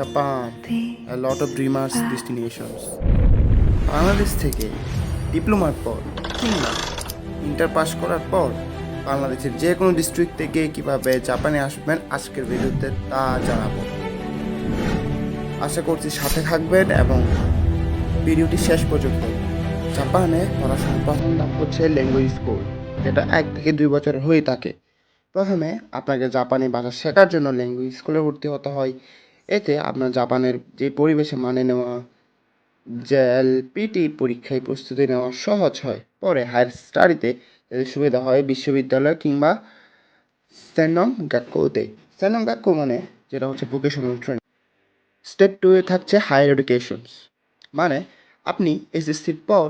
Japan, a lot of dreamers destinations. Bangladesh থেকে ডিপ্লোমার পর কিংবা ইন্টার পাস করার পর বাংলাদেশের যে কোনো ডিস্ট্রিক্ট থেকে কীভাবে জাপানে আসবেন আজকের ভিডিওতে তা জানাব। আশা করছি সাথে থাকবেন এবং ভিডিওটি শেষ পর্যন্ত জাপানে পড়াশোনার প্রথম ধাপ হচ্ছে ল্যাঙ্গুয়েজ স্কুল যেটা এক থেকে দুই বছর হয়ে থাকে। প্রথমে আপনাকে জাপানি ভাষা শেখার জন্য ল্যাঙ্গুয়েজ স্কুলে ভর্তি হতে হয়। এতে আপনার জাপানের যে পরিবেশে মানে নেওয়া জেএলপিটি পরীক্ষায় প্রস্তুতি নেওয়া সহজ হয়। পরে হায়ার স্টাডিতে এদের সুবিধা হয় বিশ্ববিদ্যালয় কিংবা স্যানং গাক্কোতে স্যানং গাক্কো মানে যেটা হচ্ছে ভোকেশনাল ট্রেনিং স্টেপ টুয়ে থাকছে হায়ার এডুকেশনস মানে আপনি এসএসসির পর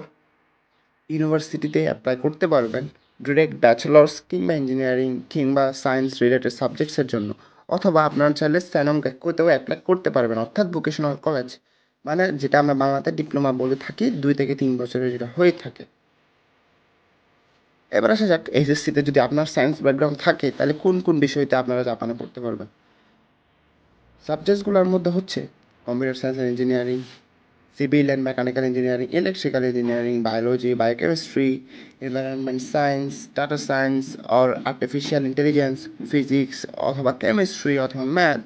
ইউনিভার্সিটিতে অ্যাপ্লাই করতে পারবেন ডিরেক্ট ব্যাচেলার্স কিংবা ইঞ্জিনিয়ারিং কিংবা সায়েন্স রিলেটেড সাবজেক্টসের জন্য। অথবা আপনার চাইলে স্যানম কোতেও অ্যাপ্লাই করতে পারবেন, অর্থাৎ ভোকেশনাল কলেজ। মানে যেটা আমরা বাংলাতে ডিপ্লোমা বলে থাকি, দুই থেকে তিন বছরের যেটা হয়ে থাকে। এবার আসা যাক এইচএসসিতে যদি আপনার সায়েন্স ব্যাকগ্রাউন্ড থাকে, তাহলে কোন কোন বিষয়তে আপনারা জাপানে পড়তে পারবেন? সাবজেক্টগুলোর মধ্যে হচ্ছে computer science and engineering civil and mechanical engineering electrical engineering biology biochemistry environment science data science or artificial intelligence physics অথবা কেমিস্ট্রি অথবা ম্যাথ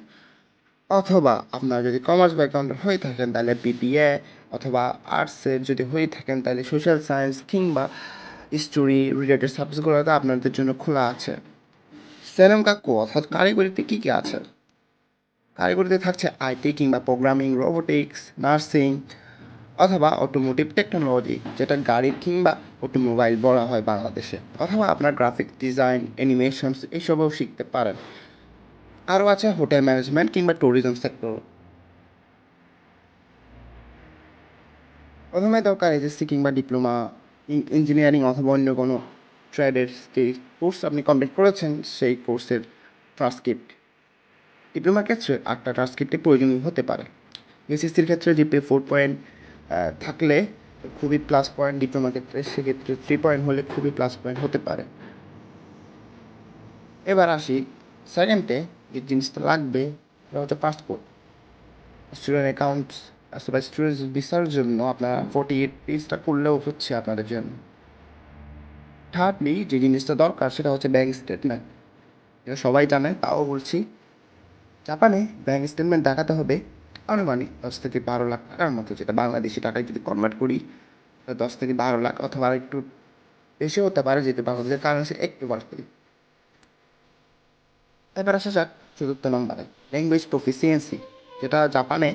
অথবা আপনার যদি কমার্স ব্যাকগ্রাউন্ডের হয়ে থাকেন, তাহলে বিবিএ অথবা আর্টসের যদি হয়ে থাকেন, তাহলে সোশ্যাল সায়েন্স কিংবা হিস্টোরি রিলেটেড সাবজেক্টগুলোতে আপনাদের জন্য খোলা আছে। সেরম কাকু, অর্থাৎ কারিগরিতে কী কী আছে? কারিগরিতে থাকছে আইটি কিংবা প্রোগ্রামিং, রোবোটিক্স, নার্সিং অথবা অটোমোটিভ টেকনোলজি যেটা গাড়ি কিংবা অটোমোবাইল বলা হয় বাংলাদেশে। অথবা আপনার গ্রাফিক ডিজাইন অ্যানিমেশনস এইসবও শিখতে পারেন। আরও আছে হোটেল ম্যানেজমেন্ট কিংবা ট্যুরিজম সেক্টর প্রথমে দরকার এসএসসি কিংবা ডিপ্লোমা ইঞ্জিনিয়ারিং অথবা অন্য কোনো ট্রেডের যে কোর্স আপনি কমপ্লিট করেছেন, সেই কোর্সের ট্রান্সক্রিপ্ট ডিপ্লোমার ক্ষেত্রে আটটা ট্রান্সক্রিপ্টে প্রয়োজনীয় হতে পারে। এসএসসির ক্ষেত্রে জিপে ফোর পয়েন্ট থাকলে খুবই প্লাস পয়েন্ট ডিপ্লোমার ক্ষেত্রে সেক্ষেত্রে থ্রি পয়েন্ট হলে খুবই প্লাস পয়েন্ট হতে পারে। এবার আসি সেকেন্ডে যে জিনিসটা লাগবে সেটা হচ্ছে পাসপোর্ট স্টুডেন্ট অ্যাকাউন্টস আসলে স্টুডেন্ট ভিসার জন্য আপনারা ফোর্টি এইট পেজটা করলেও হচ্ছে আপনাদের জন্য। থার্ডলি যে জিনিসটা দরকার সেটা হচ্ছে ব্যাঙ্ক স্টেটমেন্ট এটা সবাই জানে, তাও বলছি। জাপানে ব্যাঙ্ক স্টেটমেন্ট দেখাতে হবে। আনুমানিক দশ থেকে বারো লাখ টাকার মতো, যেটা বাংলাদেশি টাকায় যদি কনভার্ট করি দশ থেকে বারো লাখ অথবা একটু বেশি হতে পারে যেতে বাংলাদেশের কারেন্সি একটু বাড়তে এবার আসা যাক চতুর্থ নম্বরে ল্যাঙ্গুয়েজ প্রফিসিয়েন্সি যেটা জাপানে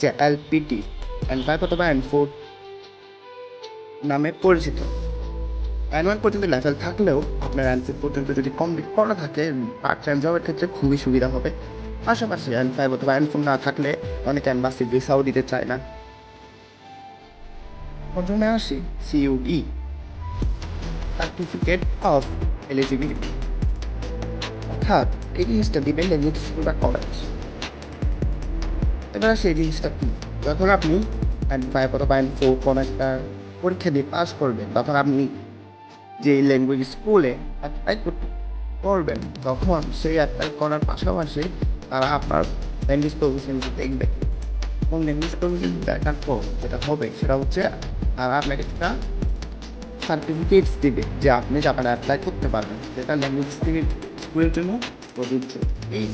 যে এলপিটি অ্যান্ড ফাইভ অথবা অ্যান্ড ফোর নামে পরিচিত। অ্যান্ড ওয়ান পর্যন্ত লেভেল থাকলেও আপনার অ্যান্ড পর্যন্ত যদি কমপ্লিট করা থাকে পার্ট টাইম জবের ক্ষেত্রে খুবই সুবিধা হবে। পাশাপাশি অ্যান্ড ফাইভ অথবা অ্যান্ড ফোর না থাকলে অনেক অ্যাম্বাসি ভিসাও দিতে চায় না। প্রথমে আসি সিইউই সার্টিফিকেট অফ এলিজিবিলিটি অর্থাৎ এই জিনিসটা দিবেন স্কুল বা কলেজ এবার সেই জিনিসটা কি? যখন আপনি অ্যান্ড ফাইভ অথবা অ্যান্ড ফোর কোনো একটা পরীক্ষা দিয়ে পাস করবেন, তখন আপনি যে ল্যাঙ্গুয়েজ স্কুলে অ্যাপ্লাই করবেন, তখন সেই অ্যাপ্লাই করার পাশাপাশি তারা আপনার ল্যাঙ্গুয়েজ প্রফিসিয়েন্সি দেখবে, এবং ল্যাঙ্গুয়েজ প্রফিসিয়েন্সি দেখার পর যেটা হবে সেটা হচ্ছে তারা আপনাকে একটা সার্টিফিকেটস দিবে যে আপনি জাপানে অ্যাপ্লাই করতে পারবেন। যেটা ল্যাঙ্গুয়েজ স্কুলের জন্য প্রযোজ্য। এই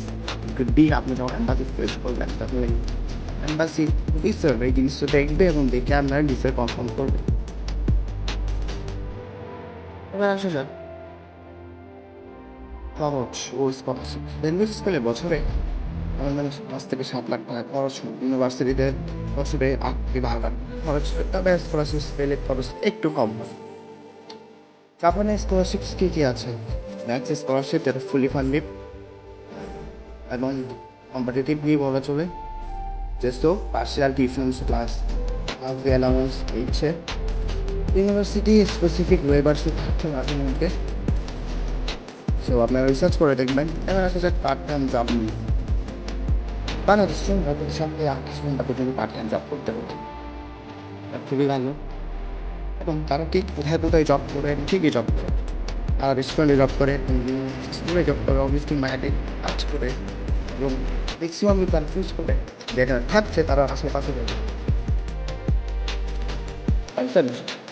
দিয়ে আপনি যখন অ্যাম্বাসি ফেস করবেন, তখন অ্যাম্বাসি অফিসার এই জিনিসটা দেখবে এবং দেখে আপনার ভিসা কনফার্ম করবে। এবার আসা যাক খরচ ও স্কলারশিপ ল্যাঙ্গুয়েজ স্কুলে বছরে পাঁচ থেকে সাত লাখ টাকা খরচ ইউনিভার্সিটিতে বছরে আট থেকে বারো লাখ খরচ তবে স্কলারশিপ পেলে খরচ একটু কম হয়। জাপানে স্কলারশিপ কী কী আছে? ম্যাথস স্কলারশিপ যেটা ফুলি ফান্ডেড এবং কম্পিটিটিভলি বলা চলে। যেসব partial difference class half allowance দিচ্ছে। ইউনিভার্সিটি স্পেসিফিক ওয়েবারশিপ থাকছে মাঝে মধ্যে। সো আপনারা রিসার্চ করে দেখবেন। এবার আসা যাক পার্ট টাইম জব নিয়ে। বাংলাদেশে সঙ্গে আটত্রিশ ঘণ্টা পর্যন্ত পার্ট টাইম জব করতে হতো খুবই ভালো। এবং তারা ঠিক কোথায় কোথায় জব করে ঠিকই জব করে। তারা রেস্টুরেন্টে জব করে স্কুলে জব করে অফিস কিংবা কাজ করে। এবং ম্যাক্সিমাম কনফিউজ করে যেটা থাকছে তারা আশেপাশে আচ্ছা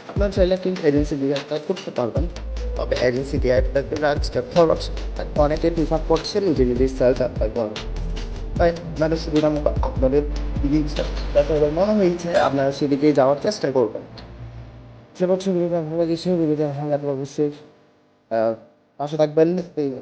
আপনার চাইলে কিন্তু এজেন্সি দিয়ে একটা করতে পারবেন। তবে এজেন্সি একটা রাজটা খরচ অনেকে প্রিফার করছে নিজে নিজে সেলস তাই আপনাদের সুবিধা মতো আপনাদের মনে হয়েছে আপনারা সেদিকে যাওয়ার চেষ্টা করবেন। সেবার সুবিধা ভালো অবশ্যই। পাশে থাকবেন। এই